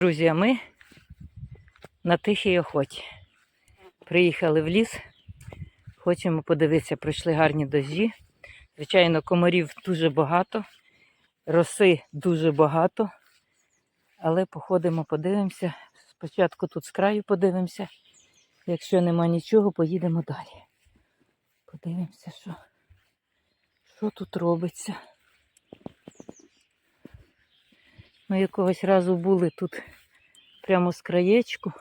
Друзі, а ми на тихій охоті. Приїхали в ліс, хочемо подивитися, пройшли гарні дощі. Звичайно, комарів дуже багато, роси дуже багато. Але походимо, подивимося. Спочатку тут з краю подивимося. Якщо нема нічого, поїдемо далі. Подивимося, що, що тут робиться. Ми якогось разу були тут прямо з краєчку.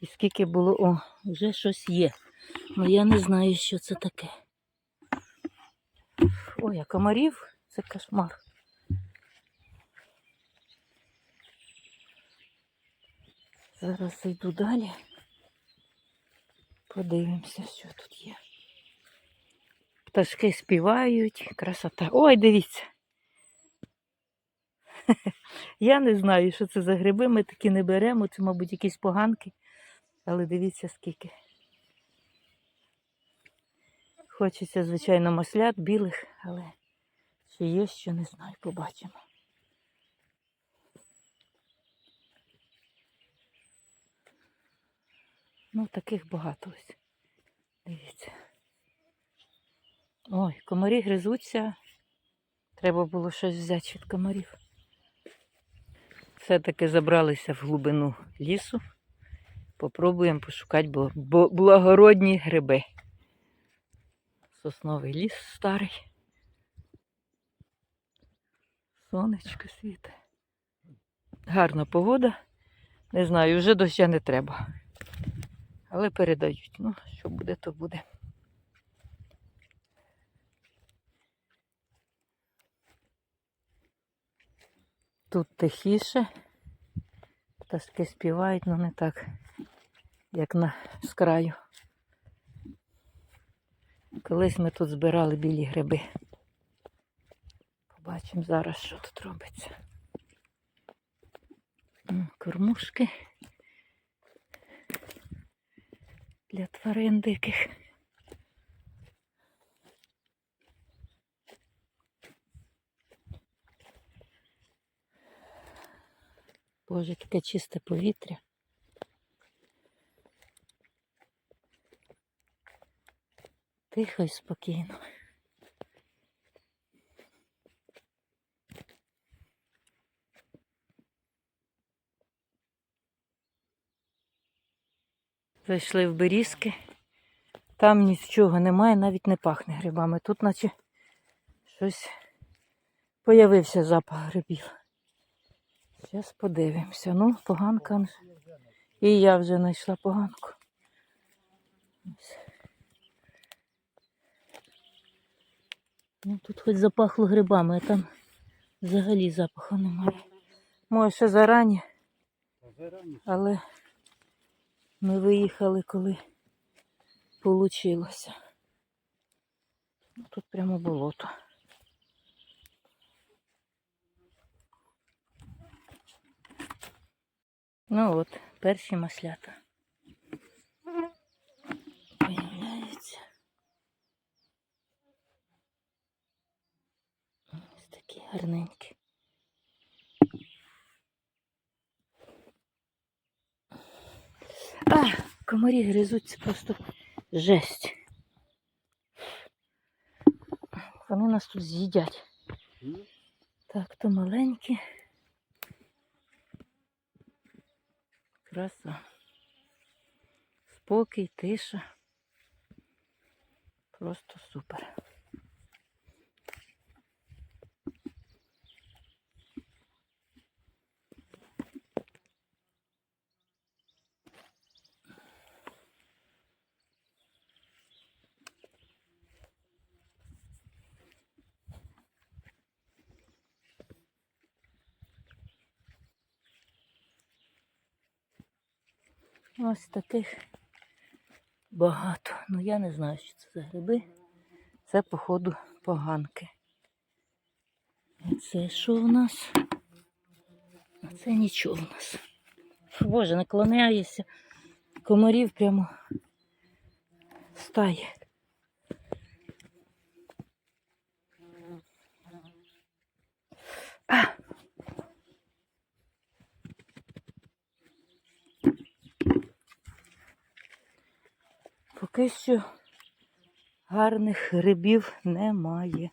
І скільки було, о, вже щось є. Ну я не знаю, що це таке. Ой, а комарів це кошмар. Зараз зайду далі. Подивимося, що тут є. Пташки співають, красота. Ой, дивіться. Я не знаю, що це за гриби, ми такі не беремо, це, мабуть, якісь поганки. Але дивіться скільки. Хочеться, звичайно, маслят білих, але чи є, що не знаю, побачимо. Ну, таких багато ось. Дивіться. Ой, комарі гризуться. Треба було щось взяти від комарів. Все-таки забралися в глибину лісу. Попробуємо пошукати благородні гриби. Сосновий ліс старий. Сонечко світе. Гарна погода. Не знаю, вже доща не треба. Але передають. Ну, що буде, то буде. Тут тихіше. Пташки співають, але не так, як на з краю. Колись ми тут збирали білі гриби. Побачимо зараз, що тут робиться. Кормушки для тварин диких. Боже, таке чисте повітря. Тихо і спокійно. Зайшли в берізки. Там нічого немає, навіть не пахне грибами. Тут наче щось появився запах грибів. Зараз подивимося. Ну, поганка. І я вже знайшла поганку. Ну, тут хоч запахло грибами, а там взагалі запаху немає. Може, ще зарані, але ми виїхали, коли вийшло. Тут прямо болото. Ну от, перші маслята. Появляються. Ось такі гарненькі. А, комарі гризуться просто жесть. Вони нас тут з'їдять. Так, то маленькі. Краса. Спокій, тиша. Просто супер. Ось таких багато. Ну я не знаю, що це за гриби. Це, походу, поганки. А це що в нас? А це нічого в нас. Фу, Боже, наклоняється. Комарів прямо стає. А! Поки що гарних грибів немає.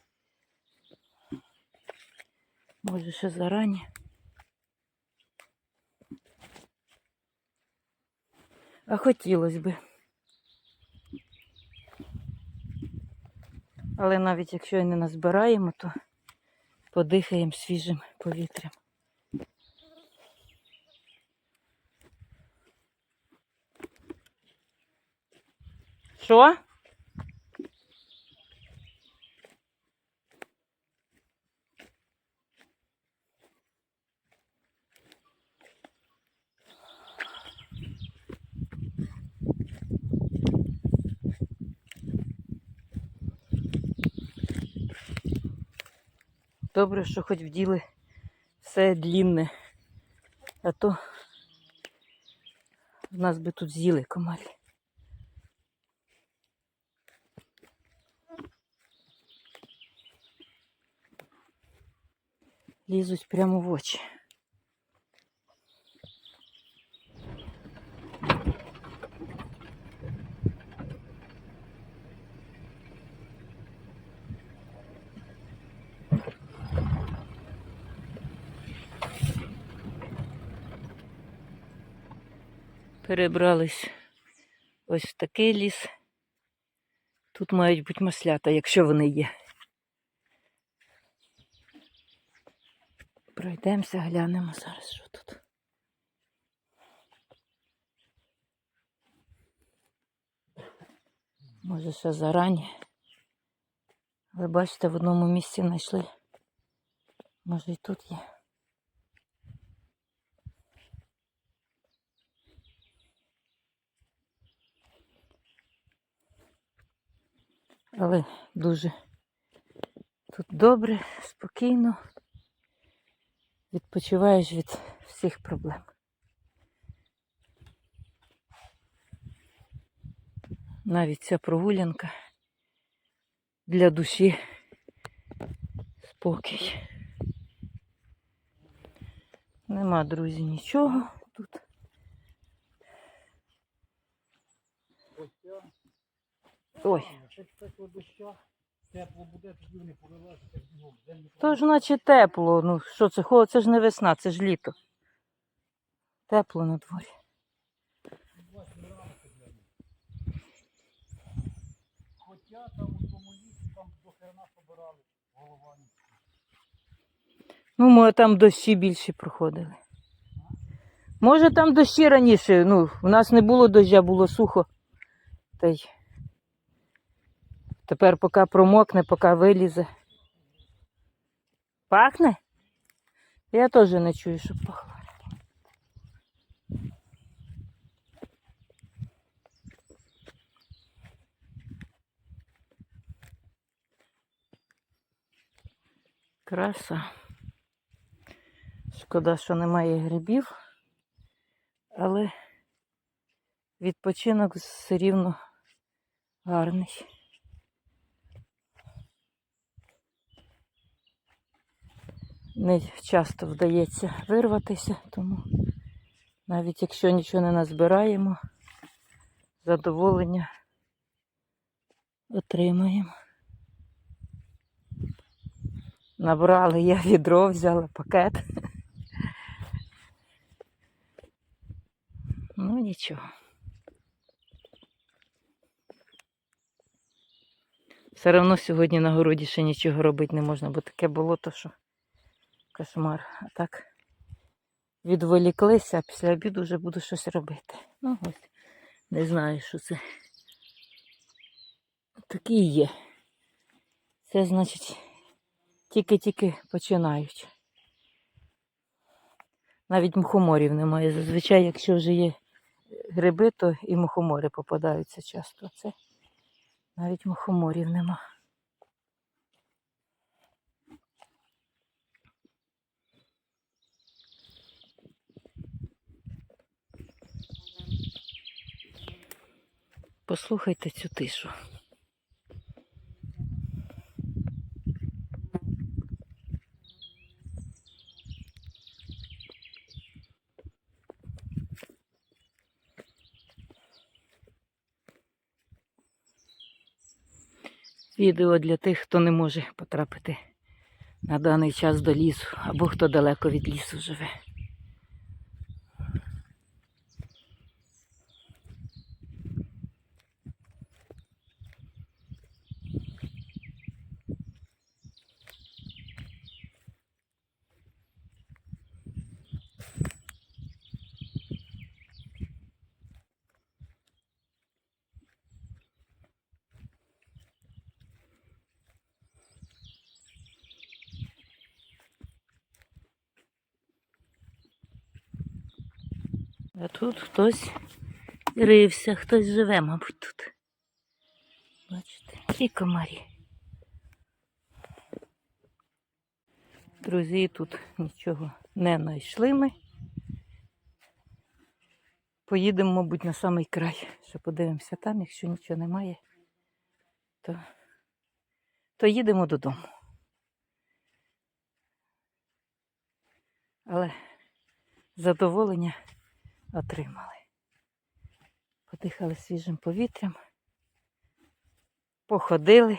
Може, ще зарані. А хотілося би. Але навіть якщо і не назбираємо, то подихаємо свіжим повітрям. Що? Добре, що хоч вділи все длінне, а то в нас би тут з'їли комарі. Лізуть прямо в очі. Перебрались ось в такий ліс. Тут мають бути маслята, якщо вони є. Пройдемося, глянемо зараз, що тут. Може, ще зарані. Але бачите, в одному місці знайшли. Може і тут є. Але дуже тут добре, спокійно. Відпочиваєш від всіх проблем. Навіть ця прогулянка для душі спокій. Нема, друзі, нічого тут. Ой. Тепло буде, тоді вони повилазять, як бігом. То ж наче тепло. Ну що це холод? Це ж не весна, це ж літо. Тепло на дворі. Хоча там у тому лісі, там до хрена собирали голова. Ну, може, там дощі більше проходили. Може, там дощі раніше. Ну, у нас не було доща, було сухо. Та й тепер поки промокне, поки вилізе. Пахне? Я теж не чую, що пахло. Краса. Шкода, що немає грибів, але відпочинок все рівно гарний. Не часто вдається вирватися, тому навіть якщо нічого не назбираємо, задоволення отримаємо. Набрали, я відро взяла пакет. Ну нічого. Все одно сьогодні на городі ще нічого робити не можна, бо таке болото, що кошмар. А так відволіклися, а після обіду вже буду щось робити. Ну ось, не знаю, що це. Такий є. Це значить тільки-тільки починають. Навіть мухоморів немає. Зазвичай, якщо вже є гриби, то і мухомори попадаються часто. Це навіть мухоморів нема. Послухайте цю тишу. Відео для тих, хто не може потрапити на даний час до лісу, або хто далеко від лісу живе. А тут хтось рився, хтось живе, мабуть, тут. Бачите, і комарі. Друзі, тут нічого не знайшли ми. Поїдемо, мабуть, на самий край. Ще подивимося там, якщо нічого немає, то, то їдемо додому. Але задоволення отримали. Подихали свіжим повітрям, походили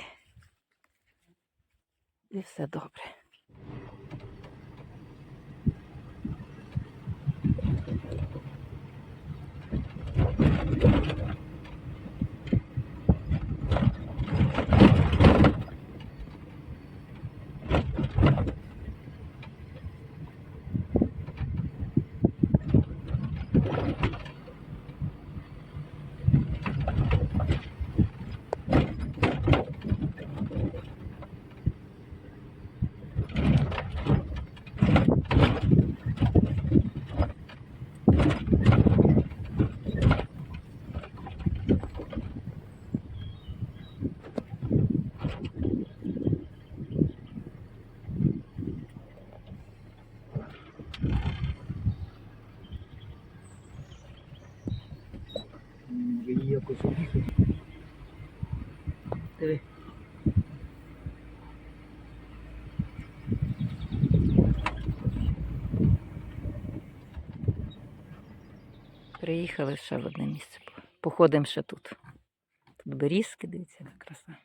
і все добре. Може Приїхали ще в одне місце. Походимо ще тут. Тут берізки, дивіться, яка краса.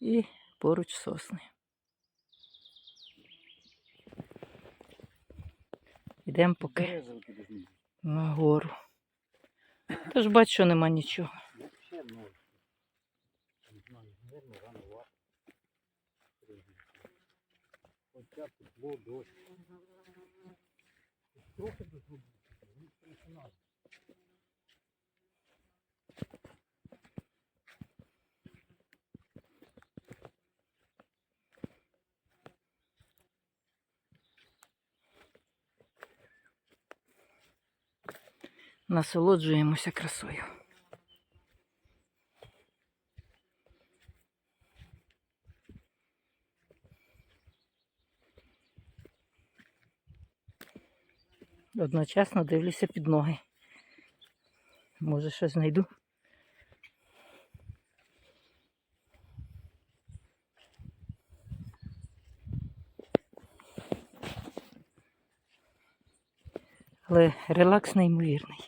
І поруч сосни. Йдемо поки на гору. Тож бачу, що нема нічого. Ще ноль. Не знаю. Хоча тепло, дощ. Трохи до ну. Насолоджуємося красою. Одночасно дивлюся під ноги. Може, щось знайду. Але релакс неймовірний.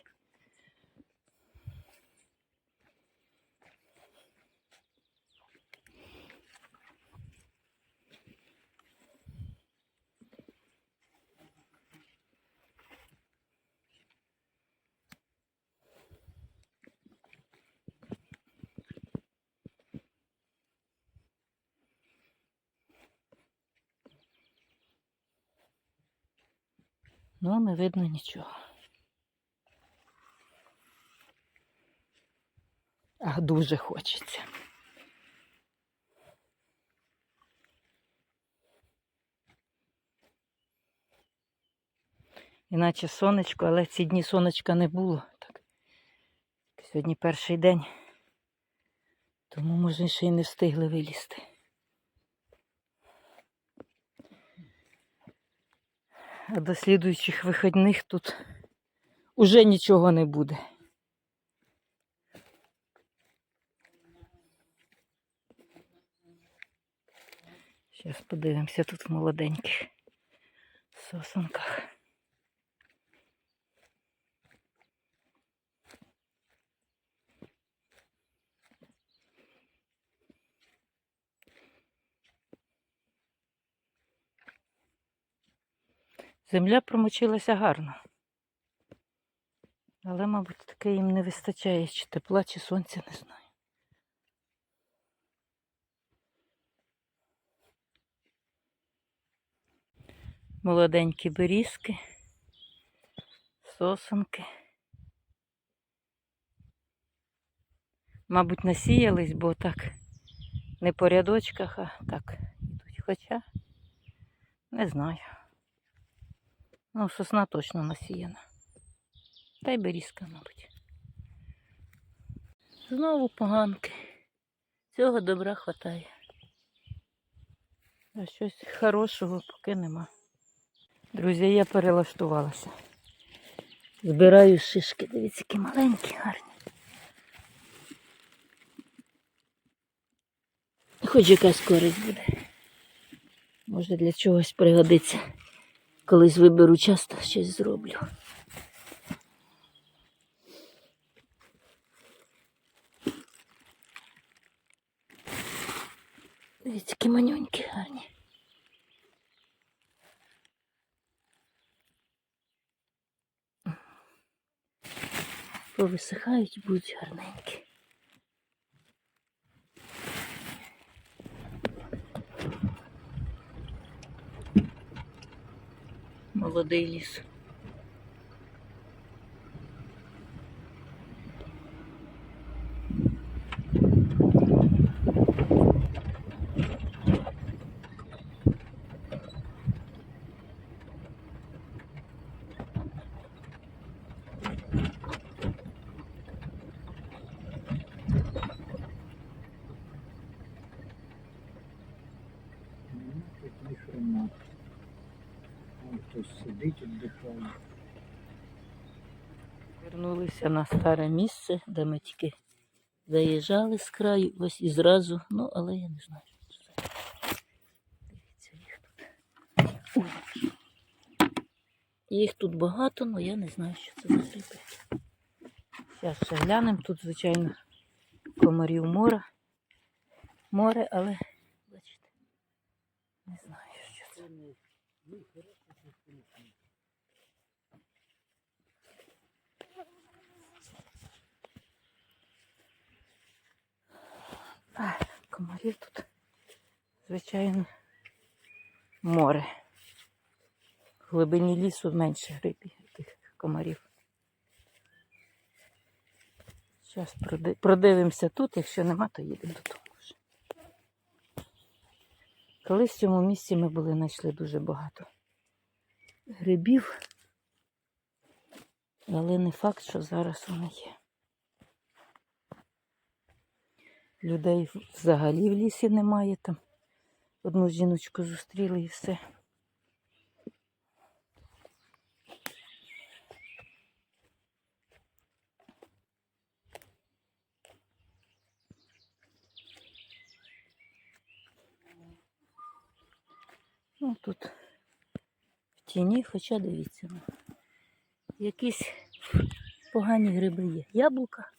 Ну, не видно нічого. А дуже хочеться. Іначе сонечко, але ці дні сонечка не було. Так. Сьогодні перший день. Тому, може, ще й не встигли вилізти. А до слідуючих вихідних тут уже нічого не буде. Зараз подивимося тут в молоденьких сосунках. Земля промочилася гарно. Але, мабуть, таке їм не вистачає, чи тепла, чи сонця, не знаю. Молоденькі берізки, сосенки. Мабуть, насіялись, бо так не по рядочках, а так йдуть. Хоча не знаю. Ну, сосна точно насіяна. Та й берізка, мабуть. Знову поганки. Цього добра хватає. А щось хорошого поки нема. Друзі, я перелаштувалася. Збираю шишки. Дивіться, які маленькі, гарні. Хоч якась користь буде. Може для чогось пригодиться. Колись виберу часто щось зроблю. Дивіться, які манюнькі гарні. Повисихають будуть гарненькі. Молодий ліс. Ну, тут ніхрена. Вон сидить, віддихає. Вернулися на старе місце, де ми тільки заїжджали з краю, ось і зразу, ну, але я не знаю, що це. Дивіться, їх тут. Їх тут багато, але я не знаю, що це за гриби. Зараз ще глянемо. Тут, звичайно, комарів море. Море, але бачите, не знаю, що це. А, комарів тут, звичайно, море. В глибині лісу менше грибів тих комарів. Зараз продивимося тут, якщо нема, то їдемо додому вже. Колись в цьому місці ми були, знайшли дуже багато грибів, але не факт, що зараз вони є. Людей взагалі в лісі немає там. Одну жіночку зустріли і все. Ну тут в тіні, хоча дивіться, ну, якісь погані гриби є. Яблука.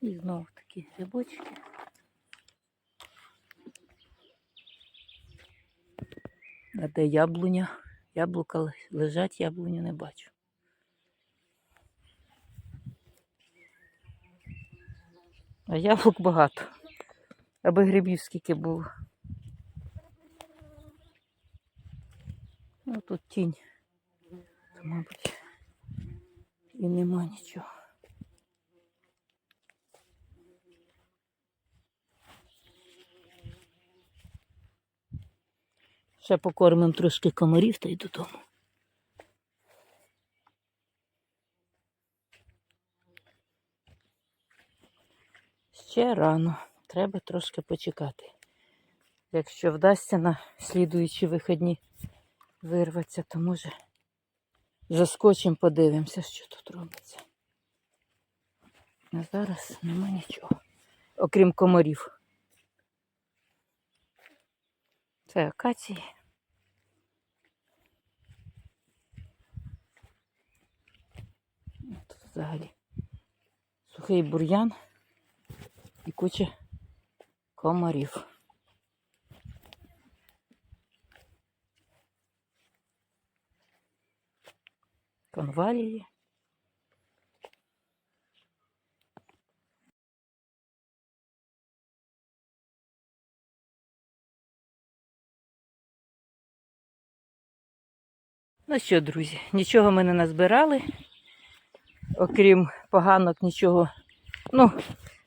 І знову такі грибочки. А де яблуня? Яблука лежать, яблуню не бачу. А яблук багато. Аби грибів скільки було. Ну тут тінь. То, мабуть, і нема нічого. Ще покормимо трошки комарів та й додому. Ще рано. Треба трошки почекати. Якщо вдасться на слідуючі вихідні вирватися, то може заскочимо, подивимося, що тут робиться. А зараз нема нічого, окрім комарів. Це акації. Тут взагалі сухий бур'ян і куча комарів. конвалії. Ну що, друзі, нічого ми не назбирали, окрім поганок, нічого. Ну,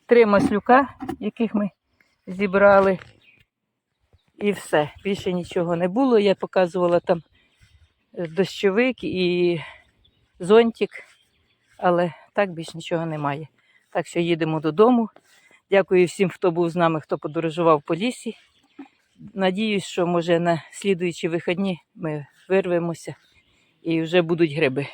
три маслюка, яких ми зібрали. І все. Більше нічого не було. Я показувала там дощовик і зонтик, але так більше нічого немає. Так що їдемо додому. Дякую всім, хто був з нами, хто подорожував по лісі. Надіюсь, що може на слідуючі вихідні ми вирвемося і вже будуть гриби.